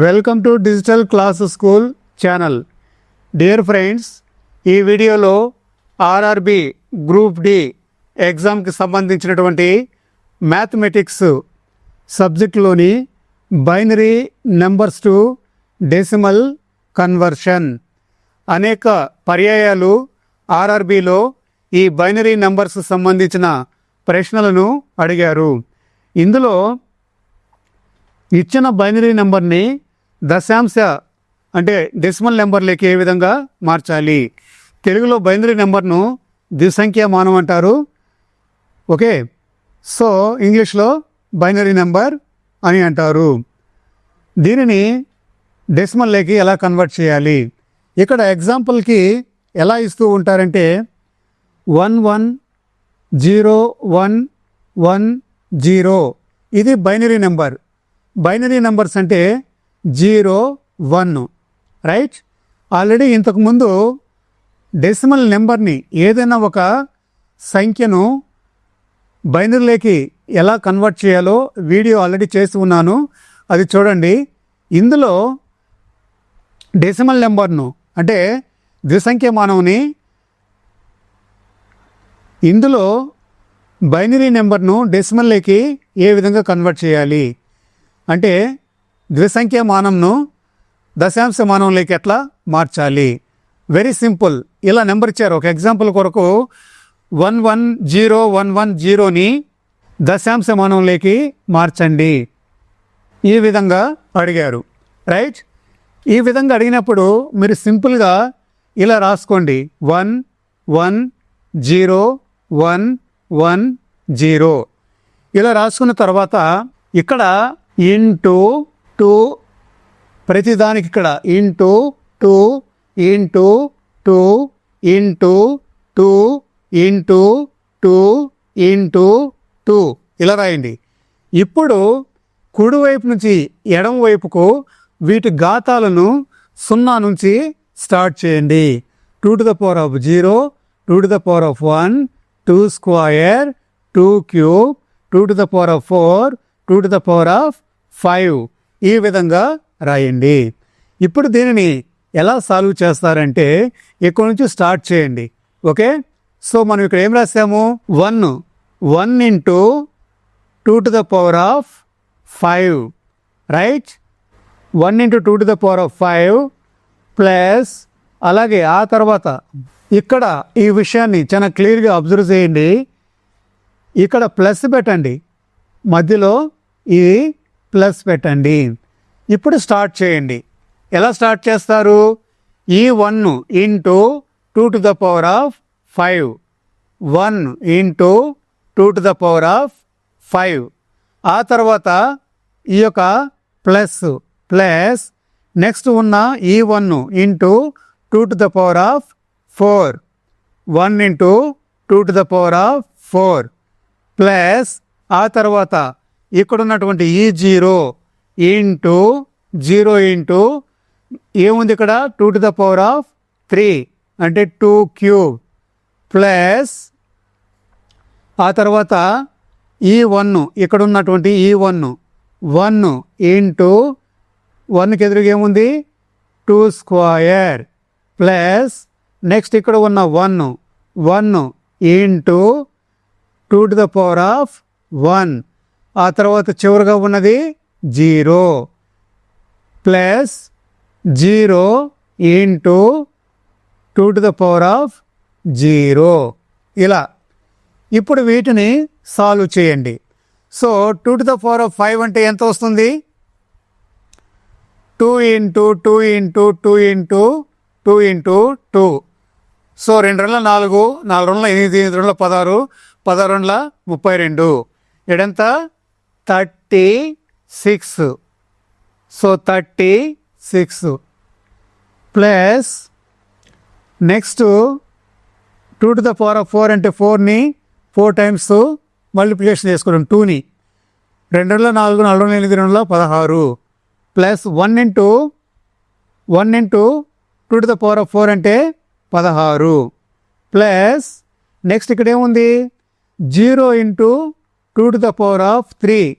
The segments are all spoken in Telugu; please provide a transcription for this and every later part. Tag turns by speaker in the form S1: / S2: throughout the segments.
S1: Welcome to digital class school channel. Dear friends ఈ వీడియోలో ఆర్ఆర్బి గ్రూప్ డి ఎగ్జామ్కి సంబంధించినటువంటి mathematics సబ్జెక్టులోని binary numbers to decimal conversion. అనేక పర్యాయాలు ఆర్ఆర్బిలో ఈ బైనరీ నెంబర్స్ సంబంధించిన ప్రశ్నలను అడిగారు. ఇందులో ఇచ్చిన బైనరీ నెంబర్ని దశాంశ అంటే డెసిమల్ నెంబర్లోకి ఏ విధంగా మార్చాలి? తెలుగులో బైనరీ నెంబర్ను ద్విసంఖ్యామానం అంటారు. ఓకే? సో ఇంగ్లీష్లో బైనరీ నెంబర్ అని అంటారు. దీనిని డెసిమల్లోకి ఎలా కన్వర్ట్ చేయాలి? ఇక్కడ ఎగ్జాంపుల్కి ఎలా ఇస్తూ ఉంటారంటే one one zero one one zero. ఇది బైనరీ నెంబర్. బైనరీ నెంబర్స్ అంటే జీరో వన్. రైట్? ఆల్రెడీ ఇంతకుముందు డెసిమల్ నెంబర్ని ఏదైనా ఒక సంఖ్యను బైనరీలోకి ఎలా కన్వర్ట్ చేయాలో వీడియో ఆల్రెడీ చేసి ఉన్నాను. అది చూడండి. ఇందులో డెసిమల్ నెంబర్ను అంటే ద్విసంఖ్య మానవుని ఇందులో బైనరీ నెంబర్ను డెసిమల్లోకి ఏ విధంగా కన్వర్ట్ చేయాలి? అంటే ద్విసంఖ్యమానంను దశాంశ మానంలోకి ఎట్లా మార్చాలి? వెరీ సింపుల్ ఇలా నెంబర్ ఇచ్చారు. ఒక ఎగ్జాంపుల్ కొరకు one one zero one one జీరోని దశాంశ మానంలోకి మార్చండి. ఈ విధంగా అడిగారు. రైట్ ఈ విధంగా అడిగినప్పుడు మీరు సింపుల్గా ఇలా రాసుకోండి. One one zero one one zero. ఇలా రాసుకున్న తర్వాత ఇక్కడ ఇంటూ టూ ప్రతిదానికి ఇక్కడ into two into two into two into two into two. ఇలా రాయండి. ఇప్పుడు కుడివైపు నుంచి ఎడమ వైపుకు వీటి ఘాతాలను సున్నా నుంచి స్టార్ట్ చేయండి. Two to the power of zero two to the power of one two square two cube two to the power of four two to the power of five ఈ విధంగా రాయండి. ఇప్పుడు దీనిని ఎలా సాల్వ్ చేస్తారంటే ఇక్కడ నుంచి స్టార్ట్ చేయండి. ఓకే? సో మనం ఇక్కడ ఏం రాసాము? One. One into two to the power of five. Right? One into two to the power of five plus అలాగే ఆ తర్వాత ఇక్కడ ఈ విషయాన్ని చాలా క్లియర్గా అబ్జర్వ్ చేయండి. ఇక్కడ ప్లస్ పెట్టండి. మధ్యలో ఇది ప్లస్ పెట్టండి. ఇప్పుడు స్టార్ట్ చేయండి. ఎలా స్టార్ట్ చేస్తారు? ఈ one into two to the power of five. One into two to the power of five. ఆ తర్వాత ఈ యొక్క ప్లస్ ప్లస్ నెక్స్ట్ ఉన్న ఈ one into two to the power of four. One into two to the power of four. Plus ఆ తర్వాత ఇక్కడ ఉన్నటువంటి ఈ జీరో ఇంటూ జీరో ఇంటూ ఏముంది ఇక్కడ? Two to the power of three. అంటే టూ క్యూబ్ ప్లస్ ఆ తర్వాత ఈ వన్ ఇక్కడ ఉన్నటువంటి ఈ వన్ వన్ ఇంటూ వన్కి ఎదురుగా ఏముంది? టూ స్క్వయర్ ప్లస్ నెక్స్ట్ ఇక్కడ ఉన్న one one into two to the power of one. ఆ తర్వాత చివరిగా ఉన్నది zero plus zero into two to the power of zero. ఇలా. ఇప్పుడు వీటిని సాల్వ్ చేయండి. So two to the power of five అంటే ఎంత వస్తుంది? Two into two into two into two into two. So రెండు రెండుల నాలుగు నాలుగు రెండుల ఎనిమిది ఎనిమిది రెండుల పదహారు పదహారు రెండుల ముప్పై రెండు. ఎడంతా? Thirty six so thirty six plus next two to the power of four అంటే ఫోర్ని ఫోర్ టైమ్స్ మల్టిప్లికేషన్ చేసుకోవడం టూని రెండు వందల నాలుగు నాలుగు వందల ఎనిమిది రెండు పదహారు plus one into one into two to the power of four అంటే పదహారు. ప్లస్ నెక్స్ట్ ఇక్కడ ఏముంది? Zero into two to the power of three.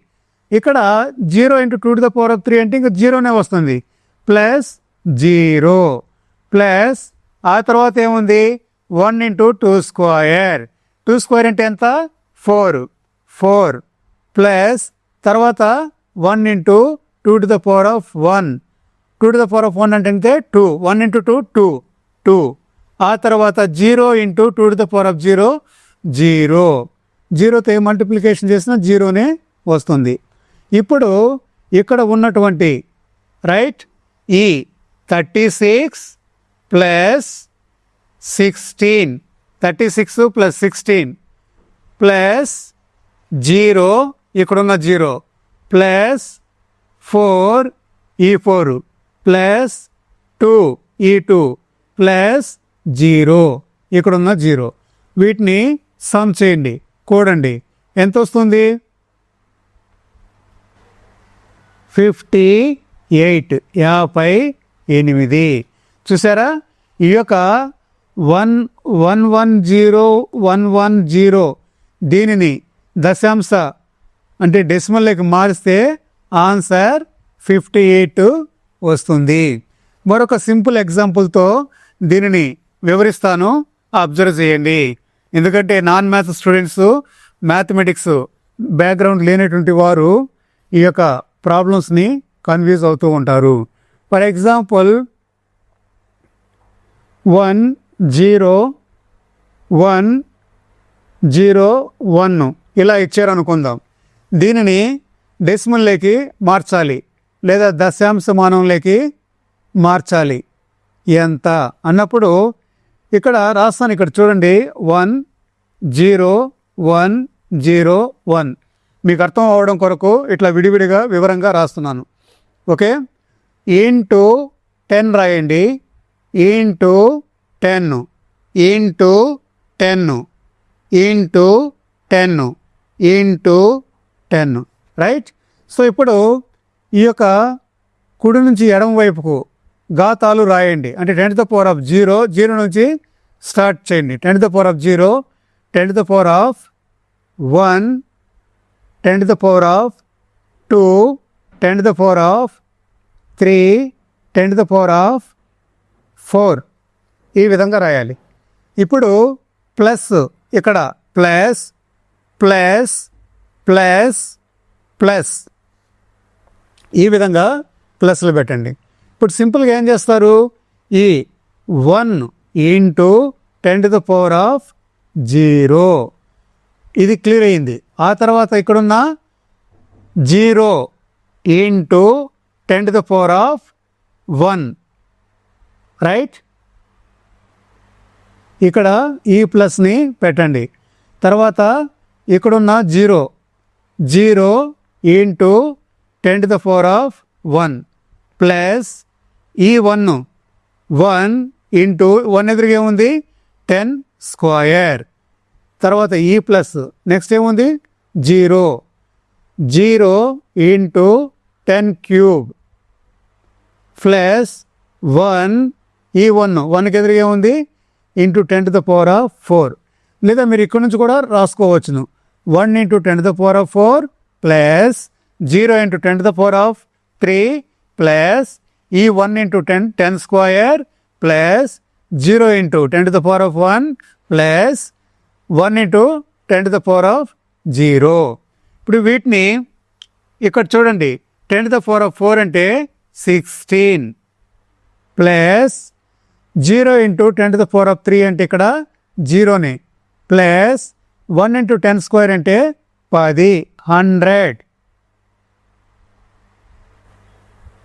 S1: ఇక్కడ zero into two to the power of three అంటే ఇంకా జీరోనే వస్తుంది. Plus zero. ప్లస్ ఆ తర్వాత ఏముంది? One into two square two square అంటే ఎంత? ఫోర్. ఫోర్. ప్లస్ తర్వాత one into two to the power of one. Two to the power of one అంటే two. One into two two. Two. ఆ తర్వాత zero into two to the power of zero zero. జీరోతో ఏ మల్టిప్లికేషన్ చేసినా జీరోనే వస్తుంది. ఇప్పుడు ఇక్కడ ఉన్నటువంటి రైట్ ఈ thirty six plus sixteen thirty six plus sixteen plus zero ఇక్కడున్న జీరో ప్లస్ ఫోర్ ఈ ఫోర్ ప్లస్ టూ ఈ టూ ప్లస్ జీరో ఇక్కడున్న జీరో. వీటిని సమ్ చేయండి. కూడండి. ఎంత వస్తుంది ఫిఫ్టీ ఎయిట్. యాభై ఎనిమిది. చూసారా? ఈ యొక్క one one one zero one one zero దీనిని దశాంశ అంటే డెసిమల్లోకి మారిస్తే ఆన్సర్ ఫిఫ్టీ ఎయిట్ వస్తుంది. మరొక సింపుల్ ఎగ్జాంపుల్తో దీనిని వివరిస్తాను. అబ్జర్వ్ చేయండి. ఎందుకంటే non math students mathematics background లేనటువంటి వారు ఈ యొక్క ప్రాబ్లమ్స్ని కన్ఫ్యూజ్ అవుతూ ఉంటారు. For example one zero one zero one ఇలా ఇచ్చారనుకుందాం దీనిని డెసిమల్లోకి మార్చాలి లేదా దశాంశ మానంలోకి మార్చాలి. ఎంత? అన్నప్పుడు ఇక్కడ రాస్తాను ఇక్కడ చూడండి. One zero one zero one. మీకు అర్థం అవడం కొరకు ఇట్లా విడివిడిగా వివరంగా రాస్తున్నాను. ఓకే? ఇంటూ టెన్ రాయండి. Into ten. Into ten. Into ten. Into ten. Right? So ఇప్పుడు ఈ యొక్క కుడి నుంచి ఎడమ వైపుకు ఘాతాలు రాయండి. అంటే ten the power of zero zero నుంచి స్టార్ట్ చేయండి. Ten the power of zero ten the power of one ten the power of two ten the power of three ten the power of four ఈ విధంగా రాయాలి. ఇప్పుడు ప్లస్ ఇక్కడ ప్లస్ ప్లస్ ప్లస్ ప్లస్ ఈ విధంగా ప్లస్లు పెట్టండి. ఇప్పుడు సింపుల్గా ఏం చేస్తారు? ఈ one into ten to the power of zero. ఇది క్లియర్ అయింది ఆ తర్వాత ఇక్కడున్న zero into ten to the power of one. Right? ఇక్కడ ఈ ప్లస్ని పెట్టండి. తర్వాత ఇక్కడున్న zero. Zero into ten to the power of one plus ఈ వన్ వన్ ఇంటూ వన్ ఎదురుగా ఏముంది? టెన్ స్క్వయర్ తర్వాత ఈ ప్లస్ నెక్స్ట్ ఏముంది? Zero zero into ten cube plus one ఈ వన్ వన్కి ఎదురుగా ఏముంది? Into ten to the power of four లేదా మీరు ఇక్కడ నుంచి కూడా రాసుకోవచ్చును. One into ten to the power of four plus zero into ten to the power of three plus ఈ one into ten ten square plus zero into ten to the power of one plus one into ten to the power of zero ఇప్పుడు వీటిని ఇక్కడ చూడండి. Ten to the power of four అంటే sixteen plus zero into ten to the power of three అంటే ఇక్కడ జీరోని plus one into ten square అంటే పది హండ్రెడ్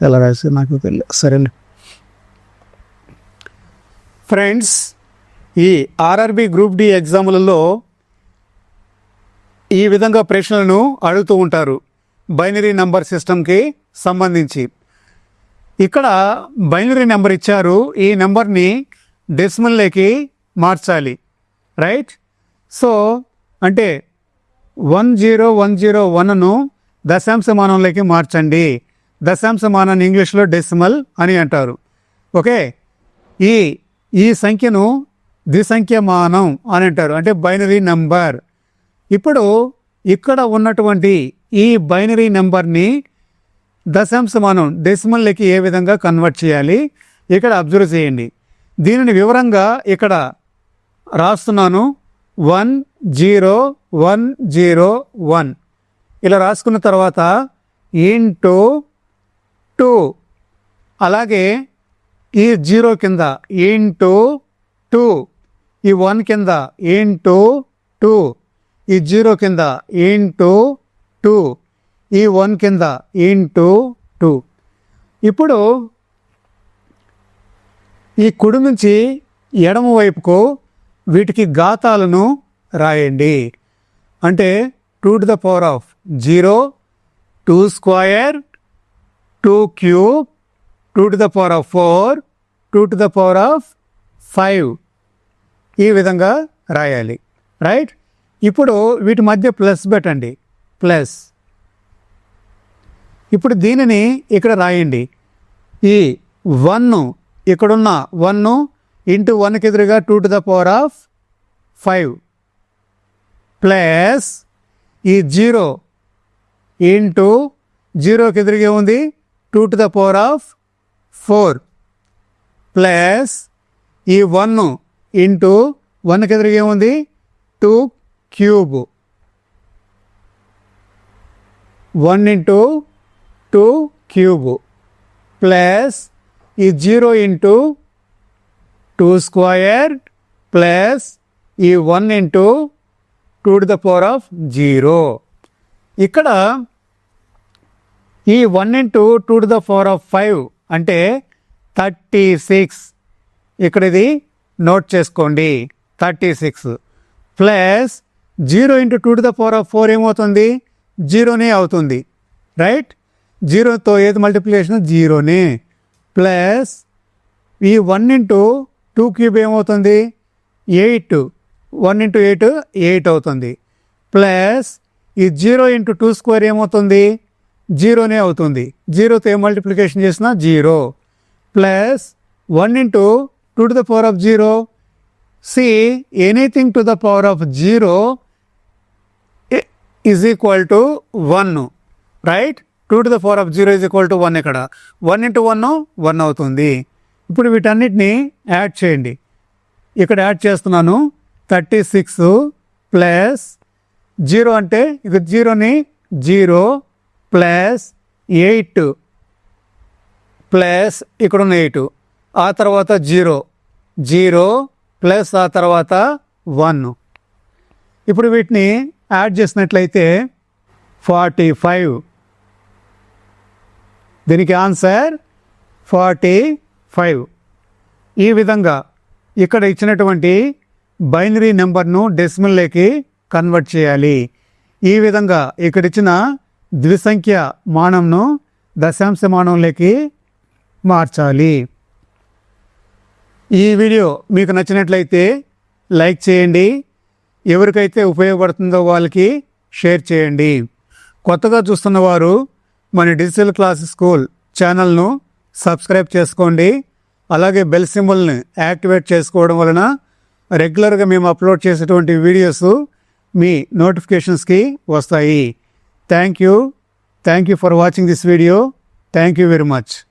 S1: ఎలా రాసి నాకు తెలియదు సరేలే. ఫ్రెండ్స్ ఈ ఆర్ఆర్బి గ్రూప్ డి ఎగ్జాములలో ఈ విధంగా ప్రశ్నలను అడుగుతూ ఉంటారు. బైనరీ నెంబర్ సిస్టమ్కి సంబంధించి. ఇక్కడ బైనరీ నెంబర్ ఇచ్చారు. ఈ నెంబర్ని డెసిమల్లోకి మార్చాలి. రైట్ సో అంటే వన్ జీరో వన్ జీరో వన్ను దశాంశ మానంలోకి మార్చండి. దశాంశమానాన్ని ఇంగ్లీష్లో డెసిమల్ అని అంటారు. ఓకే? ఈ ఈ సంఖ్యను ద్విసంఖ్యమానం అని అంటారు. అంటే బైనరీ నంబర్. ఇప్పుడు ఇక్కడ ఉన్నటువంటి ఈ బైనరీ నెంబర్ని దశాంశమానం డెసిమల్లోకి ఏ విధంగా కన్వర్ట్ చేయాలి? ఇక్కడ అబ్జర్వ్ చేయండి. దీనిని వివరంగా ఇక్కడ రాస్తున్నాను. One zero one zero one. ఇలా రాసుకున్న తర్వాత ఇంటూ టూ అలాగే ఈ జీరో కింద ఇంటూ టూ ఈ వన్ కింద ఇంటూ టూ ఈ జీరో కింద ఇంటూ టూ ఈ వన్ కింద ఇంటూ టూ. ఇప్పుడు ఈ కుడి నుంచి ఎడమ వైపుకు వీటికి ఘాతాలను రాయండి. అంటే two to the power of zero two square two cube two to the power of four two to the power of five. ఈ విధంగా రాయాలి. రైట్? ఇప్పుడు వీటి మధ్య ప్లస్ పెట్టండి. ప్లస్. ఇప్పుడు దీనిని ఇక్కడ రాయండి. ఈ వన్ ఇక్కడున్న వన్ ఇంటూ వన్కి ఎదురుగా two to the power of five. Plus ఈ జీరో ఇంటూ జీరోకి ఎదురుగా ఉంది two to the power of four plus ఈ వన్ ఇంటూ వన్కి ఎదురుగా ఉంది two cube one into two cube plus ఈ zero into two square plus ఈ one into two to the power of zero ఇక్కడ ఈ one into two to the four of five అంటే థర్టీ సిక్స్ ఇక్కడ ఇది నోట్ చేసుకోండి. Thirty six plus zero into two to the power of four ఏమవుతుంది? జీరోనే అవుతుంది. రైట్ జీరోతో ఏది మల్టిప్లికేషన్ జీరోనే. ప్లస్ ఈ వన్ ఇంటూ టూ క్యూబ్ ఏమవుతుంది? Eight one into eight eight అవుతుంది. ప్లస్ ఈ జీరో ఇంటూ టూ స్క్వేర్ ఏమవుతుంది? జీరోనే అవుతుంది. జీరోతో ఏ మల్టిప్లికేషన్ చేసినా zero. Plus one into two to the power of zero see anything to the power of zero is equal to one right two to the power of zero is equal to one ఇక్కడ. వన్ ఇంటూ వన్ వన్ అవుతుంది. ఇప్పుడు వీటన్నిటిని యాడ్ చేయండి. ఇక్కడ యాడ్ చేస్తున్నాను. థర్టీ సిక్స్ ప్లస్ జీరో అంటే ఇక జీరోని జీరో ప్లస్ ఎయిట్ ప్లస్ ఇక్కడ ఉన్న ఎయిట్. ఆ తర్వాత జీరో. జీరో ప్లస్ ఆ తర్వాత వన్. ఇప్పుడు వీటిని యాడ్ చేసినట్లయితే ఫార్టీ ఫైవ్. దీనికి ఆన్సర్ ఫార్టీ ఫైవ్. ఈ విధంగా ఇక్కడ ఇచ్చినటువంటి బైనరీ నెంబర్ను డెసిమల్లోకి కన్వర్ట్ చేయాలి. ఈ విధంగా ఇక్కడ ఇచ్చిన ద్విసంఖ్య మానంను దశాంశ మానంలోకి మార్చాలి. ఈ వీడియో మీకు నచ్చినట్లయితే లైక్ చేయండి. ఎవరికైతే ఉపయోగపడుతుందో వాళ్ళకి షేర్ చేయండి. కొత్తగా చూస్తున్న వారు మన డిజిటల్ క్లాస్ స్కూల్ ఛానల్ను సబ్స్క్రైబ్ చేసుకోండి. అలాగే బెల్ సింబల్ని యాక్టివేట్ చేసుకోవడం వలన రెగ్యులర్గా మేము అప్లోడ్ చేసేటువంటి వీడియోస్ మీ నోటిఫికేషన్స్కి వస్తాయి. Thank you. Thank you for watching this video. Thank you very much.